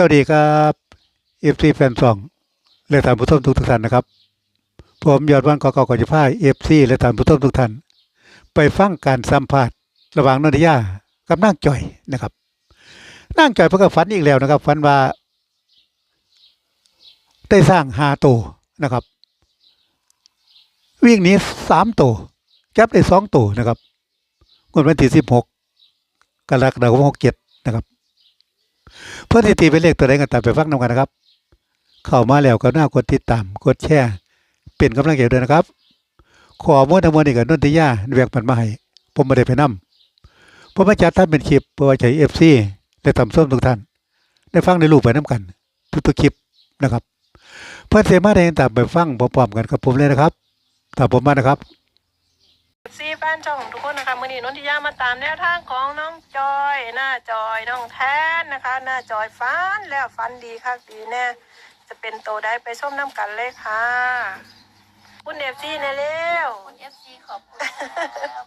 สวัสดีครับเอฟซีแฟนซองและท่านผู้ชมทุกท่านนะครับ ผมยอดวันกอกอกจะพายเอฟซีและท่านผู้ชมทุกท่าน ไปฟังการสัมภาษณ์ระหว่างนนทยากับนางจ่อยนะครับนางจ่อยเพิ่งก็ฝันอีกแล้วนะครับฝันว่า ได้สร้างหาโตนะครับ วิ่งนี้สามโตวจับได้สองโตนะครับวันที่สิบหกกรกฎาคมหกเจ็ดนะครับ เพื่อที่ตีเป็นเลขตัวใดกันตามไปฟังนำกันนะครับ เข้ามาแล้วก็น่ากดติดตามกดแชร์เป็นกำลังใจด้วยนะครับ ขอมวลทั้งมวลนี่กับนนทิยาแวกปันมาให้ผมไม่ได้ไปนำผมมาจัดท่านเป็นคลิปเพื่อไว้ใช้เอฟซีและทำส้มทุกท่าน ได้ฟังในรูปไปน้ำกัน ทุกๆคลิปนะครับ เพื่อนเสมาได้ตามไปฟังพร้อมๆกันกับผมเลยนะครับตามผมมานะครับ ซีแฟนช่องทุกคนนะคะมื่อนี้นนทิยามาตามแนวทางของน้องจอย หน้าจอยน้องแทนนะคะ หน้าจอยฟันแล้วฟันดีคักดีแน่จะเป็นโตได้ไปส้มน้ำกันเลยค่ะ คุณเอฟซีในเร็วคุณเอฟซีขอบคุณครับ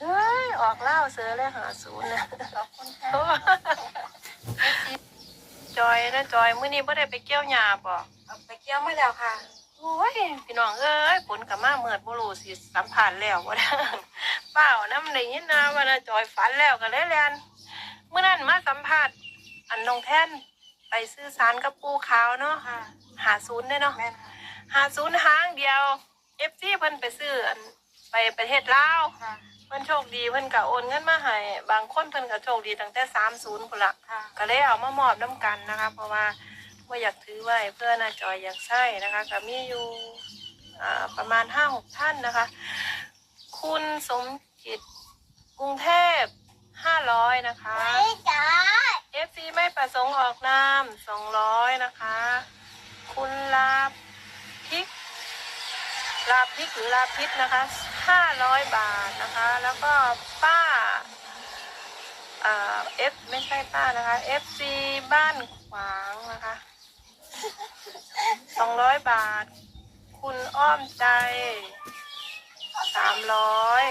เฮ้ยออกเล่าเสือเลยหาศูนย์นะขอบคุณค่ะโอ้จอยนะจอย มื่อนี้ไม่ได้ไปเกี่ยวหญ้าบ่เอาไปเกี่ยวมาแล้วค่ะ โอ้ยพี่น้องเอ้ยผลกับมาเมิดบุรุสิสัมผัสแล้วว่าเปล่าน้ำในยินนะว่านะจอยฝันแล้วกันเลยแลนเมื่อนั้นมาสัมผัสอันน้องแท่นไปซื้อสารกับปูขาวเนาะค่ะหาศูนย์ได้เนาะแม่นค่ะหาศูนย์ห้างเดียวเอฟซีเพิ่นไปซื้ออันไปประเทศลาวค่ะเพิ่นโชคดีเพิ่นก็โอนเงินมาให้บางคนเพิ่นก็โชคดีตั้งแต่สามศูนย์พุ่นละค่ะก็เลยเอามามอบน้ำกันนะคะ เพราะว่า ว่าอยากถือไว้เพื่อนาจอยอยากใช้นะคะก็มีอยู่ประมาณห้าหกท่านนะคะ คุณสมจิตกรุงเทพห้าร้อยนะคะ FC ไม่ประสงค์ออกนามสองร้อยนะคะ คุณลาพิกลาพิกหรือลาพิษนะคะห้าร้อยบาทนะคะ แล้วก็ป้าอ่าเอฟไม่ใช่ป้านะคะ FC บ้านขวางนะคะ สองร้อยบาท คุณอ้อมใจสามร้อย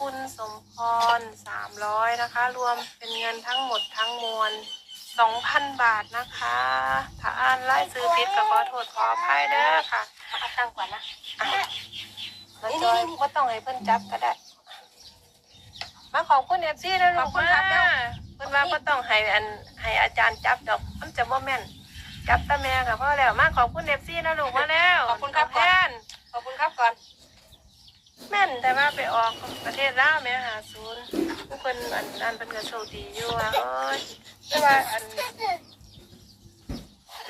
คุณสมพรสามร้อยนะคะ รวมเป็นเงินทั้งหมดทั้งมวลสองพันบาทนะคะ ถ้าอ่านไล่ซื้อผิดก็ขอโทษขออภัยเด้อค่ะเอาตั้งก่อนนะอะมาจอยก็ต้องให้เพิ่นจับก็ได้ มาขอบคุณเอฟซีนะลูกมาเพิ่นว่าก็ต้องให้อันให้อาจารย์จับดอกมันจะบ่แม่น จับตาแม่ค่ะพ่อแล้วมาขอบคุณเอฟซีนะลูกมาแล้วขอบคุณครับ แทก่อนนขอบคุณครับก่อน แม่นแต่ว่าไปออกประเทศลาวแม่หาศูนย์ผู้เพิ่นอันนั้นเพิ่นก็โชคดีอยู่ว่าเอ้ยแต่ว่าอัน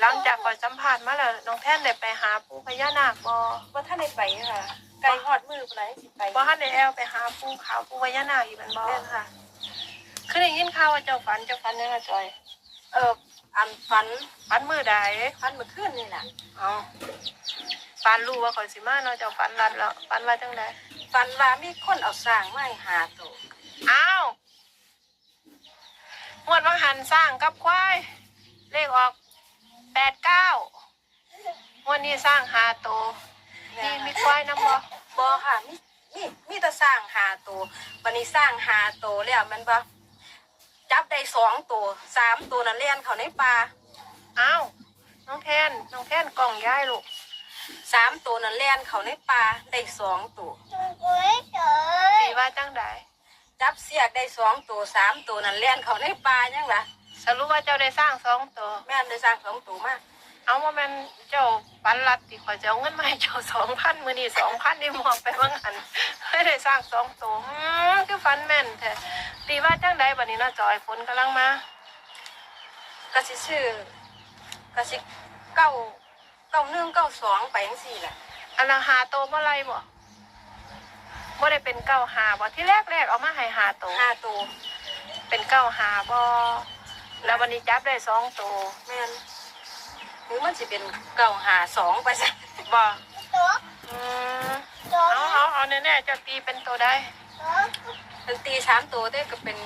หลังจากก่อนสัมภาษณ์มาแล้วน้องแท่นได้ไปหาปู่พญานาคบ่ว่าท่านได้ไปค่ะ ไก่หอดมือปานไหนสิไปบ่ทันได้แอลไปหาปู่ขาวปู่พญานาคอีกแมันบ่แม่นค่ะ คือได้ยินข่าวว่าเจ้าฝันเจ้าฝันยังไงจอย เออ อันฝันฝันมือใดฝันเมื่อคืนนี่แหละเอาฝันรู้ว่าข่อยสิมาเนาะเจ้าฝันรัดแล้วฝันว่าจังไดฝันว่ามีคนเอาสร้างมาให้หาตัวอ้าวงวดว่าหันสร้างกับควายเลขออกแปดเก้างวดนี้สร้างหาโตวนี่มีควายนำบ่บอค่ะมีมีมีแต่สร้างหาตัววันนี้สร้างหาตัวแล้วมันบ่ จับได้สองตัวสามตัวนั่นเลี้ยนเขาในป่าอ้าวน้องแทนน้องแทนกล่องย้ายลูกสามตัวนั่นเลี้ยนเขาในป่าได้สองตัวสีว่าจังไดจับเสียกได้สองตัวสามตัวนั่นเลี้ยนเขาในป่ายังวะสรุปว่าเจ้าได้สร้างสองตัวแม่นได้สร้างสองตัวมาเอาว่าแมันเจ้าปันรัดติข่อยจะเอาเงินมาให้เจ้าสองพันมือนี่สองพันนี่มองไปว่างหันไม่ได้สร้างสองตัวอืมคือฟันแม่นแท้ ตีว่าจังใดบัดนี้เนาะจอยฝนกำลังมาก็สิชื่อก็สิเก้าเก้าหนึ่งเก้าสองไปยังสี่แหละอันละหาโตวเมื่อไรบ่บ่ได้เป็นเก้าหาบ่ที่แรกแรกเอามาให้หาโตวห้าตัวเป็นเก้าหาบ่แล้ววันนี้จับได้สองตัวแม่นหรือมันสิเป็นเก้าหาสองไปซะบ่อืมเอาเอาเอาแน่ๆเจ้าตีเป็นตัวได้ เป็นตีสามตัวได้ก็เป็น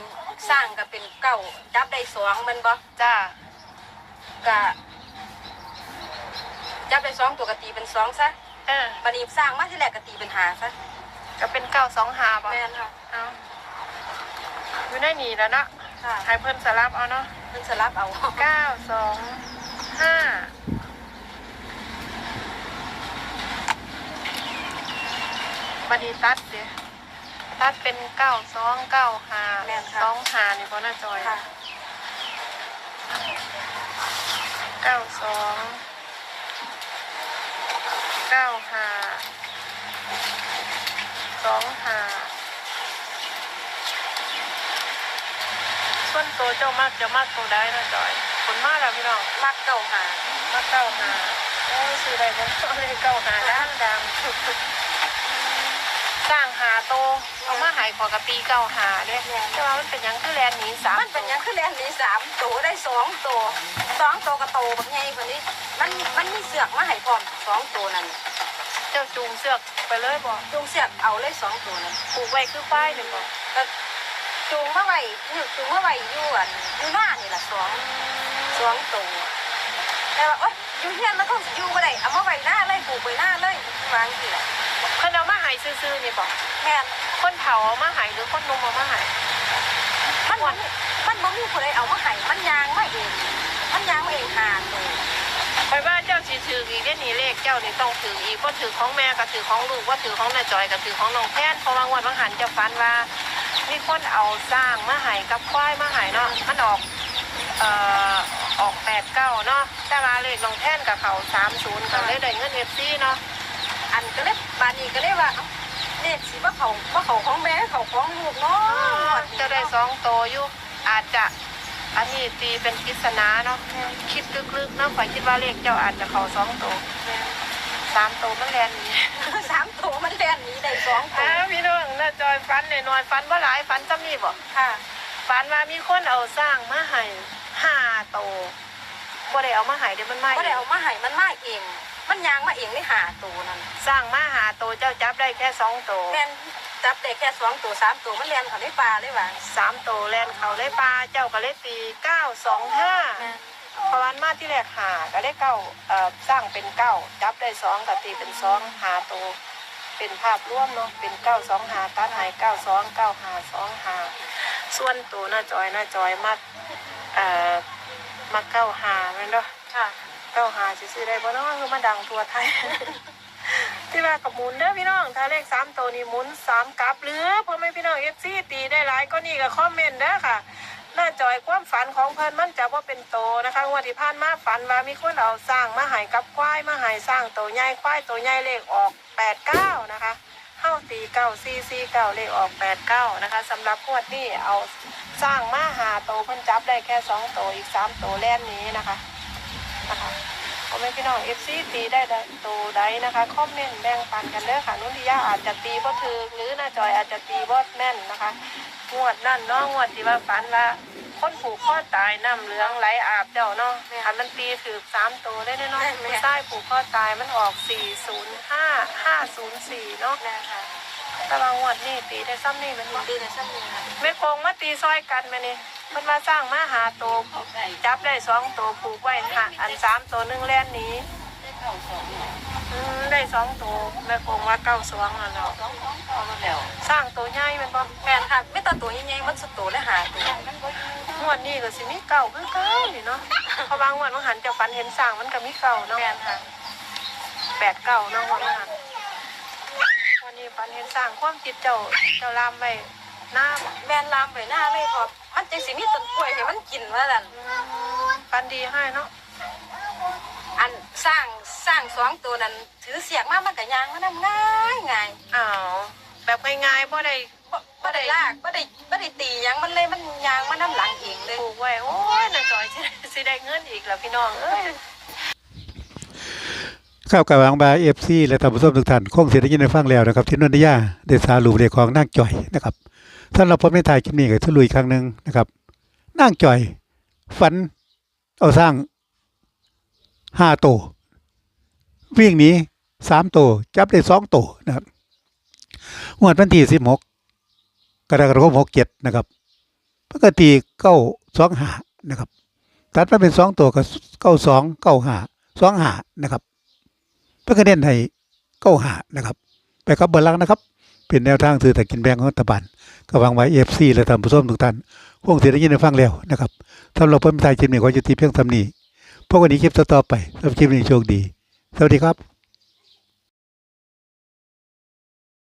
สร้างก็เป็นเก้าจับได้สองแมันบ่จ้ากะจับได้สองตัวก็ตีเป็นสองซะเออบัดนี้สร้างมาที่แรกก็ตีเป็นหาซะก็เป็นเก้าสองหาบ่แม่นค่ะเอาอยู่ในนี่แล้วเนาะค่ะให้เพิ่นสลับเอาเนาะเพิ่นสลับเอาเก้าสองห้าบัดนี้ตัดเดี๋ยว ตัดเป็นเก้าสองเก้าห้าแม่นค่ะ สองห้านี่พอหน้าจอยค่ะเก้าสองเก้าห้าสองห้าส่วนตัวเจ้ามากเจ้ามากตัวได้นะจอยผลมากแล้วพี่น้องมักเก่าหามาเก้าหาโอ้ยซื้อได้บ่เลยเก้าหาดังดัง สร้างหาโต เอามาใหายขอกะปีเก้าหาเด้แต่ว่ามันเป็นหยังคือแลนหนีสามมันเป็นหยังคือแลนหนี้สามตัวได้สองตัวสองตัวกับโตแบบใหญ่กว่านี้ มันมันมีเสือกมาให้พร้อมสองตัวนั้นเจ้าจูงเสือกไปเลยบ่จูงเสือกเอาเลยสองตัวนั้นผูกไว้คือป้ายหนึ่งบ่ก็จูงมาไว้อยู่จูงมาไว้อยู่อันอยู่หน้านี่แหละสองสองตัวแต่ว่าโอ๊ยอยู่เฮียนแล้วก็อยู่บ่ได้เอามาไว้หน้าเลยปลูกไว้หน้าเลยวางสิล่ะเพิ่นเอามาใหายซื่อๆนี่บ่แม่น คนเผาเอามาใหายหรือคนนมเอามาใหายมันบ่มีมันบ่มีผู้ใดเอามาให้มันยางมาเอง มันยางมาเองหาตัวไปว่าเจ้าสิถืออีกได้อนี่เลขเจ้านี่ต้องถืออีกบ่ถือของแม่ก็ถือของลูกว่าถือของน้าจอยก็ถือของน้องแพนเพราะว่างวดบางหันเจ้าฟันว่า มีคนเอาสร้างมาใหายกับควายมาใหายเนาะมันออกเอ่อออกแปดเก้าเนาะแต่ว่าเลขน้องแท่นกับเขาสามศูนย์ก็เลยได้เงินเอฟซีเนาะอันก็เลยบานนี้ก็เลยว่าเอ้า เลขสิว่าเขาว่าเขาของแม่เขาของลูกเนาะจะได้สองโตวอยู่อาจจะอันนี้ตีเป็นปริศนาเนาะคิดลึกๆเนาะข่อยคิดว่าเลขเจ้าอาจจะเขาสองโตวสามโตวมันแลนหนี้ สามตัวมันแล่นหนี้ได้สองตัวอ้าวพี่น้องน่าจอยฟันหน่อยๆฟันว่าหลายฟันจำนี่บ่ค่ะฟันว่ามีคนเอาสร้างมาให้ห้าโตวบ่ได้เอามาให้เดี๋ยวมันไม่ก็ได้เอามาให้มันมาเอง มันยางมาเองไม่หาตัวนั่นสร้างมาหาโตวเจ้าจับได้แค่สองโตวแม่นจับได้แค่สองตัวสามตัวมันเลียนเขาได้ปลาได้หว่าสามโตแลนเขาเลยปลาเจ้าก็เลยตีเก้าสองห้าเพราะวันมาที่แรกหาก็ได้เก้าเอ่อสร้างเป็นเก้าจับได้สองก็ตีเป็นสองหาโตเป็นภาพร่วมเนาะเป็นเก้าสองหาตัดหายเก้าสองเก้าหาสองหาส่วนตัวหน้าจอยหน้าจอยมักเอ่อมักเก้าหาแม่นเนาะค่ะเก้าหาซื้อได้บ่เนาะคือมาดังทั่วไทย ที่ว่ากับหมุนเด้อพี่น้อง ถ้าเลขสามตัวนี่หมุนสามกลับหรือพ่อแม่พี่น้องเอฟซีตีได้หลายก็นี่ก็คอมเมนต์เด้อค่ะหน้าจอยความฝันของเพิ่นมันจะว่าเป็นโตนะคะงวันที่ผ่านมาฝันว่ามีคนเอาสร้างมาหายกับควายมาหายสร้างโตใหญ่ควายโตใหญ่เลขออกแปดเก้านะคะเข้าตีเก้าซีซีเก้าเลขออกแปดเก้านะคะสำหรับงวดนี้เอาสร้างมาหาโตเพิ่นจับได้แค่สองโตอีกสามโตแล่นนี้นะคะ นะคะพ่อแม่พี่น้องเอฟซีตีได้โตใดนะคะคอมเมนต์แบ่งปันกันเด้อค่ะนุ่นทิยาอาจจะตีบ่ถือหรือหน้าจอยอาจจะตีบ่แม่นนะคะงวดนั่นเนาะงวดที่ว่าฝันว่าคนผูกคอตายน้ำเหลืองไหลอาบเจ้าเนาะคันมันตีถือสามตัวได้แน่เนอนผู้ชายผูกคอตายมันออกสี่ศูนย์ห้าห้าศูนย์สี่เนาะนะคะแต่ว่างวดนี่ตีได้ซ้ำนี่มันบ่ดีในสั้นนี้ค่ะไม่โกงมาตีซอยกันไหมนี่ มันมาสร้างมาหาตัวจับได้สองตัวผูกไว้ค่ะอันสามตัวหนึ่งแล่นหนี้อืมได้สองตัวแม่โกงว่าเก้าสองอะเนาะสร้างตัวใหญ่แมันบ่แม่นค่ะไม่ตัวตัวใหญ่ๆมันสุดตัวเลยหาตัวงวดนี้ก็สิมีเก่าคือเก่านี่เนาะเพราะบางงวดมันหันเจะฟันเห็นสร้างมันก็มีเก่าเนาะแม่นค่ะแปดเก่าเนาะงวดมันหันวันนี้ฟันเห็นสร้างความจิตเจ้าเจ้าลามไปหน้าบ่แม่นลามไปหน้าเลยพอ มันจังสิมีต้นกล้วยให้มันกินว่านั่นฟันดีให้เนาะอันสร้างสร้างสองตัวนั้น ถือเสียกมามันก็ยางมันง่ายง่ายอ้าวแบบง่ายๆบ่ได้บ่บ่ได้ลากบ่ได้บ่ได้ตีหยังมันเลยมันยางมันน้ำหลังเองเลยปลูกไว้โอ้ยน่าจอยสิสิได้เงินอีกแล้วพี่น้องเอ้ยข้าวกับวางบาเอฟซีและท่านผู้ชมทุกท่านคงเสียได้ยินได้ฟังแล้วนะครับ ที่นนทิยาได้สารุปเรียกของนางจ่อยนะครับ ท่านเราพบในถ่ายคลิปนี้กับทุลุยครั้งหนึ่งนะครับนางจ่อย ฝัน เอาสร้างห้าโตววิ่งหนีสามโตวจับได้สองโตวนะครับงวดวันที่สิบหกกรกฎาคมหกเจ็ดนะครับ ปกติเก้าสองหานะครับตัดมาเป็นสองตัวก็เก้าสองเก้าหาสองหานะครับเพื่อเน้นให้เก้าหานะครับ ไปครับเบอร์ลังนะครับ เป็นแนวทางซื้อแต่กินแบงของรัฐบาลก็วางไว้เอฟซีและทำผู้ชมทุกท่านพวงเสียได้ยินได้ฟังแล้วนะครับสำหรับเพิ่มไทยคลิปนี้ขอจุดที่เพียงทำนี้พวกวันนี้คลิปต่อๆไปสำหรับคลิปนี้โชคดี สวัสดีครับ